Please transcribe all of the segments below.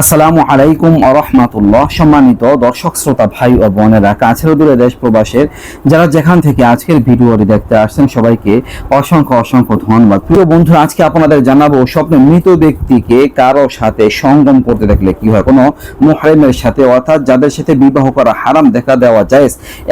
আসসালামু আলাইকুম আরহামাতুল্লাহ সম্মানিত দর্শক, শ্রোতা, ভাই ও বোনেরা, কাছের দূরে দেশ প্রবাসের যারা যেখান থেকে আজকের ভিডিওটি দেখতে আসছেন, সবাইকে অসংখ্য অসংখ্য ধন্যবাদ। প্রিয় বন্ধু আজকে আপনাদের জানাব স্বপ্নে মৃত ব্যক্তিকে কারও সাথে সঙ্গম করতে দেখলে কি হয়? কোনো মুহরেমের সাথে, অর্থাৎ যাদের সাথে বিবাহ করা হারাম দেখা দেওয়া যায়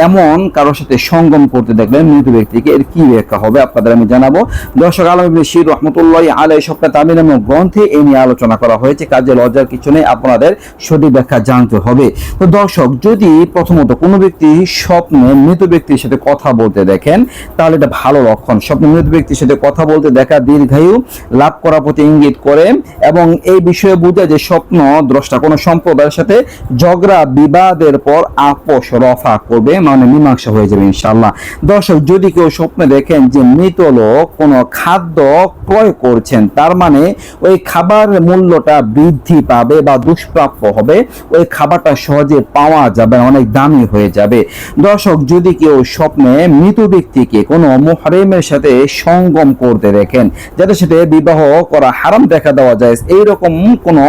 এমন কারোর সাথে সঙ্গম করতে দেখলে মৃত ব্যক্তিকে এর কি ব্যাখ্যা হবে আপনাদের আমি জানাব। দর্শক, আলম শির রহমতুল্লাহ আলাই স্বপ্নে তামিল গ্রন্থে এই নিয়ে আলোচনা করা হয়েছে। কাজে লজ্জার কিছু নেই আপনাদের সঠিক ব্যাখ্যা জানতে হবে। তো দর্শক, যদি প্রথমত কোনো ব্যক্তি স্বপ্নে, মৃত ব্যক্তির সাথে কথা বলতে দেখেন, তাহলে এটা ভালো লক্ষণ। স্বপ্নে, মৃত ব্যক্তির সাথে কথা বলতে দেখা দীর্ঘায়ু, লাভ করার প্রতি ইঙ্গিত করে এবং এই বিষয়ে বোঝায় যে স্বপ্ন দ্রষ্টা কোনো সম্প্রদায়ের সাথে ঝগড়া, বিবাদের পর আপোষ রফা করবে মানে মীমাংসা হয়ে যাবে ইনশাল্লাহ দর্শক, যদি কেউ স্বপ্নে দেখেন যে মৃত লোক কোনো খাদ্য ক্রয় করছেন, তার মানে ওই খাবার মূল্যটা বৃদ্ধি পাবে বা দুষ্প্রাপ্য হবে, ওই খাবারটা সহজে পাওয়া যাবে, অনেক দামি হয়ে যাবে। দর্শক, যদি কেউ স্বপ্নে মৃত ব্যক্তিকে কোনো মুহরেমের সাথে সঙ্গম করতে দেখেন, যাদের সাথে বিবাহ করা হারাম দেখা দেওয়া যায়, এইরকম কোনো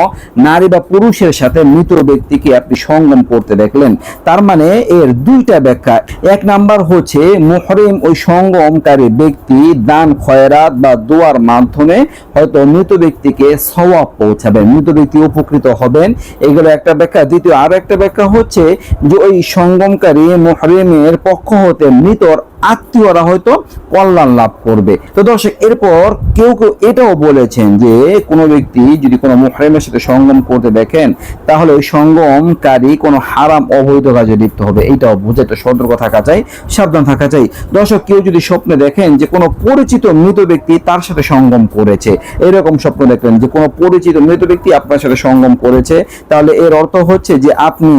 নারী বা পুরুষের সাথে মৃত ব্যক্তিকে আপনি সঙ্গম করতে দেখলেন, তার মানে এর দুইটা ব্যাখ্যা। এক নাম্বার হচ্ছে, মুহরিম ওই সঙ্গমকারী ব্যক্তি দান, খয়রাত বা দোয়ার মাধ্যমে হয়তো মৃত ব্যক্তিকে সওয়াব পৌঁছাবে। মৃত ব্যক্তি উপকৃত হবেন। এগুলো একটা ব্যাখ্যা। দ্বিতীয় আর একটা ব্যাখ্যা হচ্ছে যে ওই সঙ্গমকারী মুহরিমের পক্ষ হতে মৃতর আত্মীয়রা হয়তো কল্যাণ লাভ করবে। তো দর্শক, এরপর কেউ কেউ এটাও বলেছেন যে, কোনো ব্যক্তি যদি কোনো মুহরেমের সাথে সঙ্গম করতে দেখেন, তাহলে ওই সঙ্গমকারী কোনো হারাম, অবৈধ কাজে লিপ্ত হবে। এইটাও বুঝে তো সতর্ক থাকা চাই, সাবধান থাকা চাই। দর্শক, কেউ যদি স্বপ্নে দেখেন যে কোনো পরিচিত মৃত ব্যক্তি তার সাথে সঙ্গম করেছে, এরকম স্বপ্ন দেখলেন যে কোনো পরিচিত মৃত ব্যক্তি আপনার সাথে সঙ্গম করেছে, তাহলে এর অর্থ হচ্ছে যে আপনি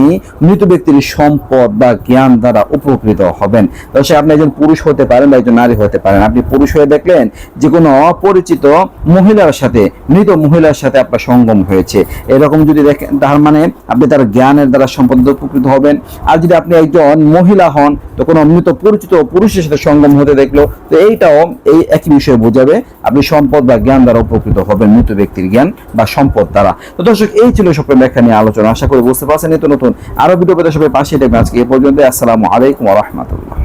মৃত ব্যক্তির সম্পদ বা জ্ঞান দ্বারা উপকৃত হবেন। দর্শক, আপনি একজন পুরুষ হতে পারেন বা একজন নারী হতে পারেন। আপনি পুরুষ হয়ে দেখলেন যে কোনো অপরিচিত মহিলার সাথে, মৃত মহিলার সাথে আপনার সঙ্গম হয়েছে। এরকম যদি দেখেন, তার মানে আপনি তার জ্ঞানের দ্বারা সম্পদ উপকৃত হবেন। আর যদি আপনি একজন মহিলা হন, তো কোনো মৃত পরিচিত পুরুষের সাথে সঙ্গম হতে দেখল, তো এইটাও এই একই বিষয়ে বোঝাবে আপনি সম্পদ বা জ্ঞান দ্বারা উপকৃত হবেন, মৃত ব্যক্তির জ্ঞান বা সম্পদ দ্বারা। তো দর্শক, এই ছিল সকল ব্যাখ্যা নিয়ে আলোচনা। আশা করি বুঝতে পারছেন, নিত্য নতুন আরও ভিডিও পেতে সবাই পাশে দেখবেন আজকে এ পর্যন্ত আসসালামু আলাইকুম রহমতুল্লাহ।